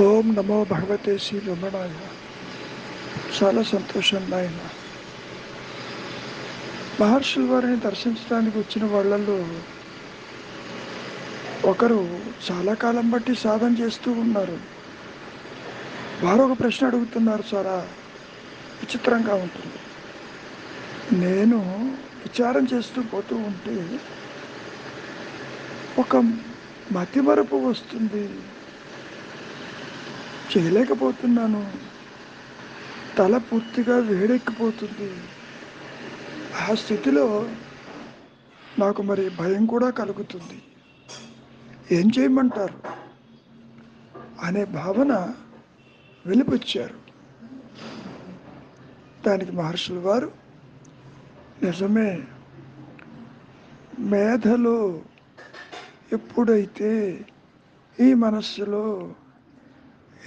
ఓం నమో భగవతే శ్రీ రమణాయ చాలా సంతోషం నాయన. మహర్షుల వారిని దర్శించడానికి వచ్చిన వాళ్ళల్లో ఒకరు చాలా కాలం బట్టి సాధన చేస్తూ ఉన్నారు. వారు ఒక ప్రశ్న అడుగుతున్నారు చాలా విచిత్రంగా ఉంటుంది. నేను విచారం చేస్తూ పోతూ ఉంటే ఒక మతిమరపు వస్తుంది. చేయలేకపోతున్నాను. తల పూర్తిగా వేడెక్కిపోతుంది. ఆ స్థితిలో నాకు మరి భయం కూడా కలుగుతుంది. ఏం చేయమంటారు? అనే భావన వెలిపొచ్చారు. దానికి మహర్షులు వారు నిజమే మేధలో ఎప్పుడైతే ఈ మనస్సులో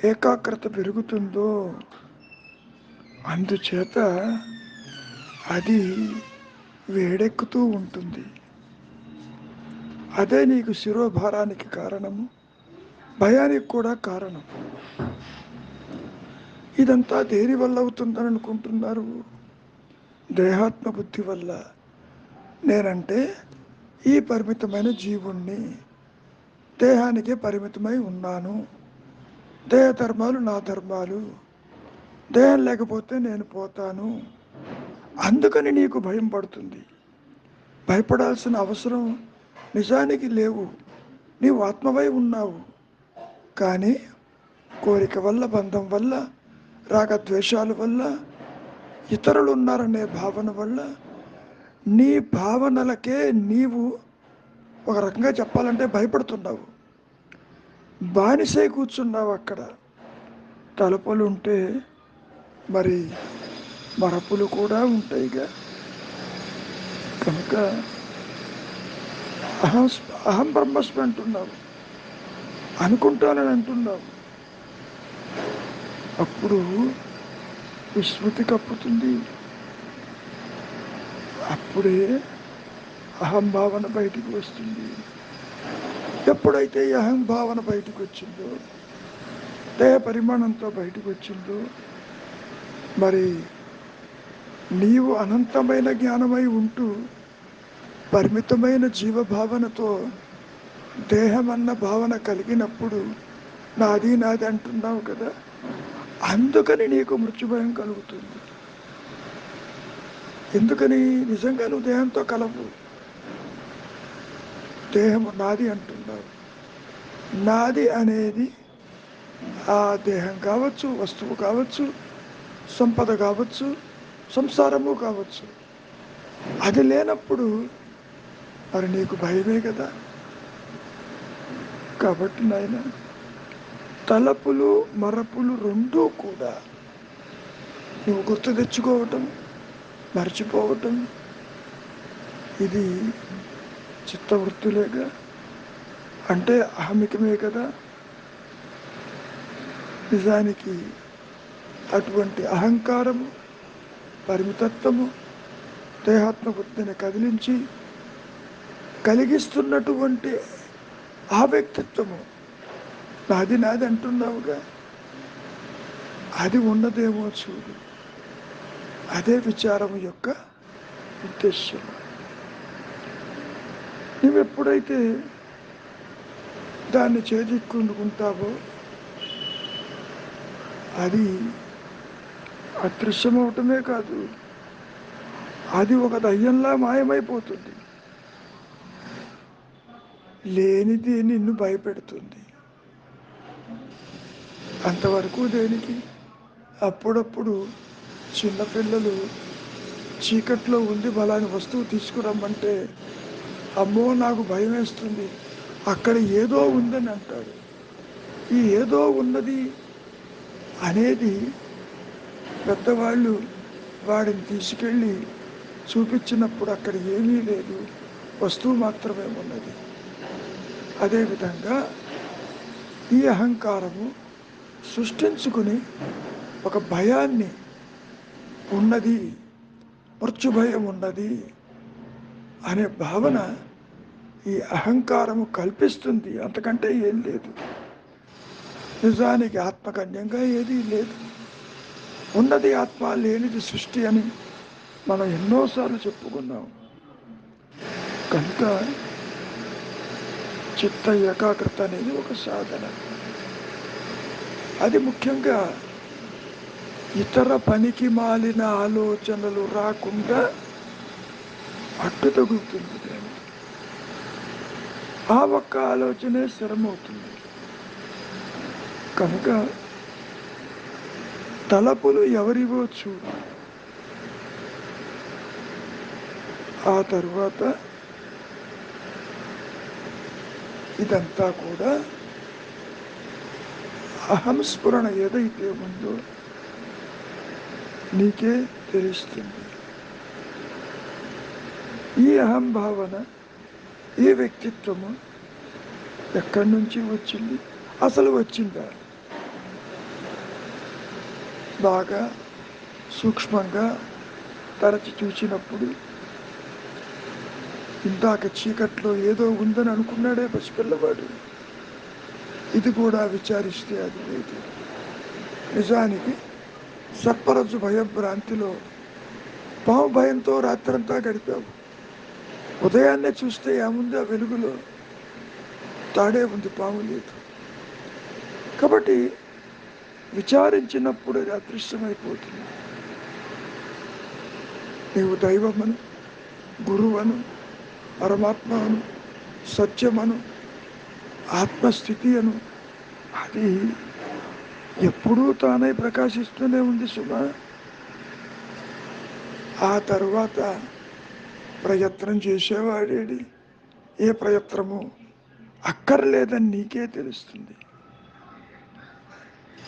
ఏకాగ్రత పెరుగుతుందో అందుచేత అది వేడెక్కుతూ ఉంటుంది. అదే నీకు శిరోభారానికి కారణము భయానికి కూడా కారణం. ఇదంతా దేని వల్ల అవుతుందని అనుకుంటున్నారు? దేహాత్మ బుద్ధి వల్ల. నేనంటే ఈ పరిమితమైన జీవుణ్ణి దేహానికే పరిమితమై ఉన్నాను. దేహ ధర్మాలు నా ధర్మాలు. దేహం లేకపోతే నేను పోతాను. అందుకని నీకు భయం పడుతుంది. భయపడాల్సిన అవసరం నిజానికి లేవు. నీవు ఆత్మవై ఉన్నావు. కానీ కోరిక వల్ల బంధం వల్ల రాగద్వేషాల వల్ల ఇతరులు ఉన్నారనే భావన వల్ల నీ భావనలకే నీవు ఒక రకంగా చెప్పాలంటే భయపడుతున్నావు. బానిసై కూర్చున్నావు అక్కడ. తలుపులు ఉంటే మరి మరపులు కూడా ఉంటాయిగా. కనుక అహం అహం బ్రహ్మస్మి అంటున్నావు. అనుకుంటానని అంటున్నావు. అప్పుడు విస్మృతి కప్పుతుంది. అప్పుడే అహంభావన బయటికి వస్తుంది. ఎప్పుడైతే ఈ అహంభావన బయటకు వచ్చిందో దేహ పరిమాణంతో బయటకు వచ్చిందో మరి నీవు అనంతమైన జ్ఞానమై ఉంటూ పరిమితమైన జీవభావనతో దేహం అన్న భావన కలిగినప్పుడు నాది నాది అంటున్నావు కదా అందుకని నీకు మృత్యుభయం కలుగుతుంది. ఎందుకని? నిజంగా నువ్వు దేహంతో కలవు. దేహము నాది అంటున్నారు. నాది అనేది ఆ దేహం కావచ్చు వస్తువు కావచ్చు సంపద కావచ్చు సంసారము కావచ్చు. అది లేనప్పుడు మరి నీకు భయమే కదా? కాబట్టి నాయన తలపులు మరపులు రెండూ కూడా నువ్వు గుర్తు తెచ్చుకోవటం మర్చిపోవటం ఇది చిత్తవృత్తులేగా? అంటే అహమికమే కదా? నిజానికి అటువంటి అహంకారము పరిమితత్వము దేహాత్మ కదిలించి కలిగిస్తున్నటువంటి ఆ వ్యక్తిత్వము నాది నాది అంటున్నావుగా? అది ఉన్నదేమో చూడు. అదే విచారం యొక్క ఉద్దేశ్యం నువ్వు ఎప్పుడైతే దాన్ని చేజిక్కుండుకుంటావో అది అదృశ్యం అవటమే కాదు అది ఒక దయ్యంలా మాయమైపోతుంది. లేనిది నిన్ను భయపెడుతుంది. అంతవరకు దేనికి? అప్పుడప్పుడు చిన్నపిల్లలు చీకట్లో ఉంది బలాని వస్తువు తీసుకురమ్మంటే అమ్మో నాకు భయం వేస్తుంది. అక్కడ ఏదో ఉందని అంటాడు. ఈ ఏదో ఉన్నది అనేది పెద్దవాళ్ళు వాడిని తీసుకెళ్ళి చూపించినప్పుడు అక్కడ ఏమీ లేదు. వస్తువు మాత్రమే ఉన్నది. అదేవిధంగా ఈ అహంకారము సృష్టించుకుని ఒక భయాన్ని ఉన్నది మృత్యుభయం ఉన్నది. అనే భావన ఈ అహంకారము కల్పిస్తుంది. అంతకంటే ఏం లేదు. నిజానికి ఆత్మకన్యంగా ఏదీ లేదు. ఉన్నది ఆత్మ లేనిది సృష్టి అని మనం ఎన్నోసార్లు చెప్పుకున్నాం. కనుక చిత్త ఏకాగ్రత అనేది ఒక సాధన. అది ముఖ్యంగా ఇతర పనికి మాలిన ఆలోచనలు రాకుండా పట్టు తగ్గుతుంది దానికి. ఆ ఒక్క ఆలోచనే స్థిరమవుతుంది కనుక తలపులు ఎవరివో చూడు. ఆ తరువాత ఇదంతా కూడా అహంస్ఫురణ ఏదైతే ఉందో నీకే తెలుస్తుంది. ఈ అహం భావన ఈ వ్యక్తిత్వము ఎక్కడి నుంచి వచ్చింది? అసలు వచ్చిందా? బాగా సూక్ష్మంగా తరచి చూసినప్పుడు ఇందాక చీకట్లో ఏదో ఉందని అనుకున్నాడే పసిపిల్లవాడు. ఇది కూడా విచారిస్తే అది లేదు. నిజానికి సర్పరజు భయభ్రాంతిలో పాము భయంతో రాత్రంతా గడిపావు. ఉదయాన్నే చూస్తే ఏముంది ఆ వెలుగులో తాడే ఉంది పాము లేదు. కాబట్టి విచారించినప్పుడు అది అదృశ్యమైపోతుంది. నీవు దైవమను గురువను పరమాత్మను సత్యమను ఆత్మస్థితి అను అది ఎప్పుడూ తానే ప్రకాశిస్తూనే ఉంది సుమ. ఆ తర్వాత ప్రయత్నం చేసేవాడేడి ఏ ప్రయత్నము అక్కర్లేదని నీకే తెలుస్తుంది.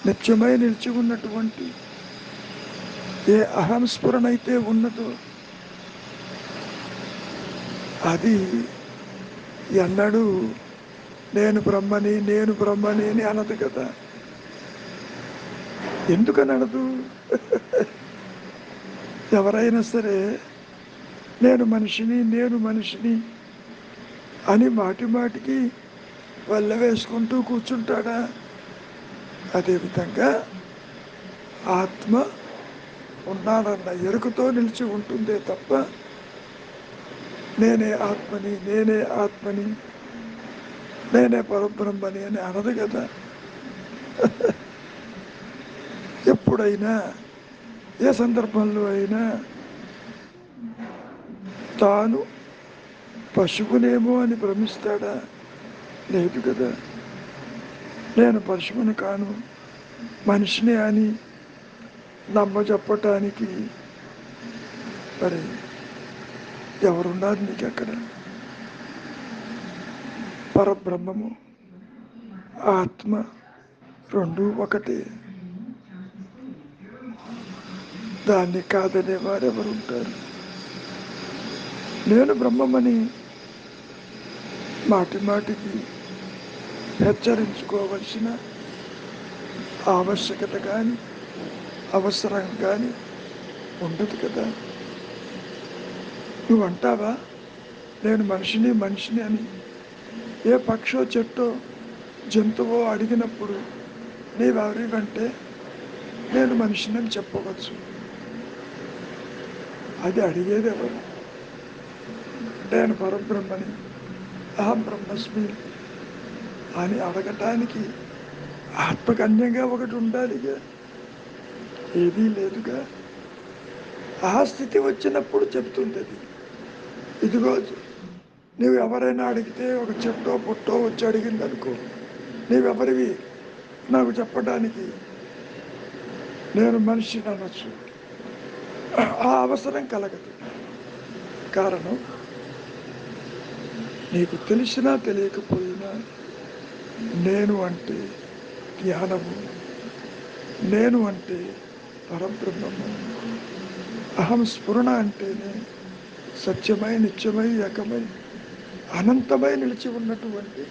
నిత్యమై నిలిచి ఉన్నటువంటి ఏ అహంస్ఫురణ అయితే ఉన్నదో అది ఎన్నడూ నేను బ్రహ్మని నేను బ్రహ్మని అని అనదు కదా. ఎందుకని అనదు ఎవరైనా సరే నేను మనిషిని నేను మనిషిని అని మాటి మాటికి వల్ల వేసుకుంటూ కూర్చుంటాడా? అదేవిధంగా ఆత్మ ఉన్నానన్న ఎరుకతో నిలిచి ఉంటుందే తప్ప నేనే ఆత్మని నేనే ఆత్మని నేనే పరబ్రహ్మని అని అనదు కదా. ఎప్పుడైనా ఏ సందర్భంలో అయినా తాను పశువునేమో అని భ్రమిస్తాడా? లేదు కదా. నేను పశువుని కాను. మనిషిని అని నమ్మ చెప్పటానికి మరి ఎవరున్నారు నీకు అక్కడ పరబ్రహ్మము ఆత్మ రెండు ఒకటే. దాన్ని కాదనే వారు ఎవరు ఉంటారు నేను బ్రహ్మమని మాటి మాటికి హెచ్చరించుకోవలసిన ఆవశ్యకత కానీ అవసరం కానీ ఉండదు కదా. నువ్వు అంటావా నేను మనిషిని మనిషిని అని ఏ పక్షో చెట్టో జంతువో అడిగినప్పుడు నీవెవరివంటే నేను మనిషిని అని చెప్పవచ్చు. అది అడిగేది ఎవరు నేను పరబ్రహ్మని అహం బ్రహ్మస్మి అని అడగటానికి ఆత్మకన్యంగా ఒకటి ఉండాలిగా. ఏదీ లేదుగా. ఆ స్థితి వచ్చినప్పుడు చెప్తుంది అది ఇదిగో నువ్వు ఎవరైనా అడిగితే ఒక చెట్టో పుట్టో వచ్చి అడిగింది అనుకో నీవెవరివి? నాకు చెప్పడానికి నేను మనిషిని అనొచ్చు. ఆ అవసరం కలగదు. కారణం నీకు తెలిసినా తెలియకపోయినా నేను అంటే జ్ఞానము నేను అంటే పరబ్రహ్మము. అహం స్ఫురణ అంటేనే సత్యమై నిత్యమై ఏకమై అనంతమై నిలిచి ఉన్నటువంటి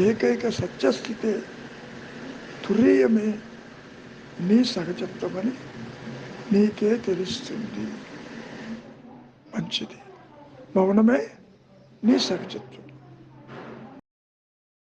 ఏకైక సత్యస్థితే తురీయమే నీ సహజత్వమని నీకే తెలుస్తుంది. మంచిది. మౌనమే నీ సహజత్వం